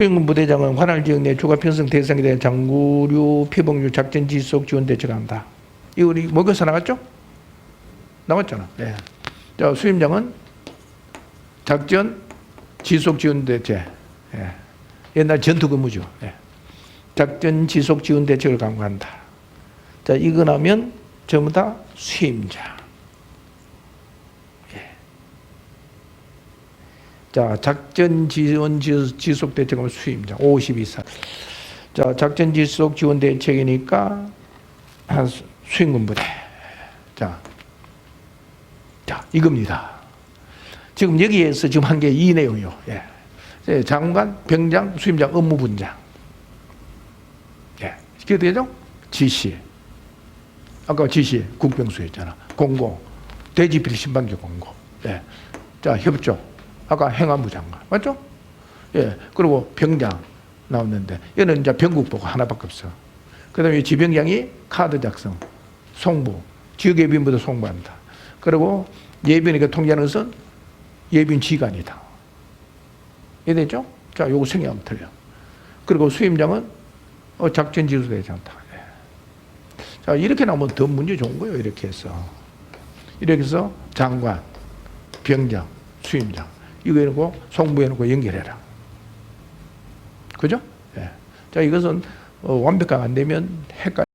수행군 부대장은 관할 지역 내 주가 편성 대상에 대한 장구류, 피복류, 작전 지속 지원 대책을 한다. 이거 우리 목요사 나왔죠? 나왔잖아. 예. 자, 수임장은 작전 지속 지원 대책. 예. 옛날 전투 근무죠. 예. 작전 지속 지원 대책을 강구한다. 자, 이거 나면 전부 다 수임장. 자, 작전 지원 지- 지속 대책은 50 이상. 자, 작전 지속 지원 대책이니까 한 수- 수행군 부대. 자, 자, 이겁니다. 지금 여기에서 지금 한 게 이 내용이요. 예. 예, 장관, 병장, 수임장, 업무 분장. 예. 이게 되죠? 지시. 아까 지시 국병수였잖아. 공고. 대지필 신방기 공고. 예. 자, 협조. 아까 행안부 장관. 맞죠? 예. 그리고 병장 나왔는데, 얘는 이제 병국보고 하나밖에 없어. 그 다음에 지병장이 카드 작성, 송부, 지역예비인부도 송부한다. 그리고 예비니까 통제하는 것은 예비인 지간이다. 이해 되죠? 자, 요거 성향 틀려. 그리고 수임장은 어, 작전 지도대장다. 예. 자, 이렇게 나오면 더 문제 좋은 거예요. 이렇게 해서. 이렇게 해서 장관, 병장, 수임장. 이거 해놓고 송부 해놓고 연결해라. 그죠? 예. 자, 이것은 어, 완벽하게 안 되면 헷갈려.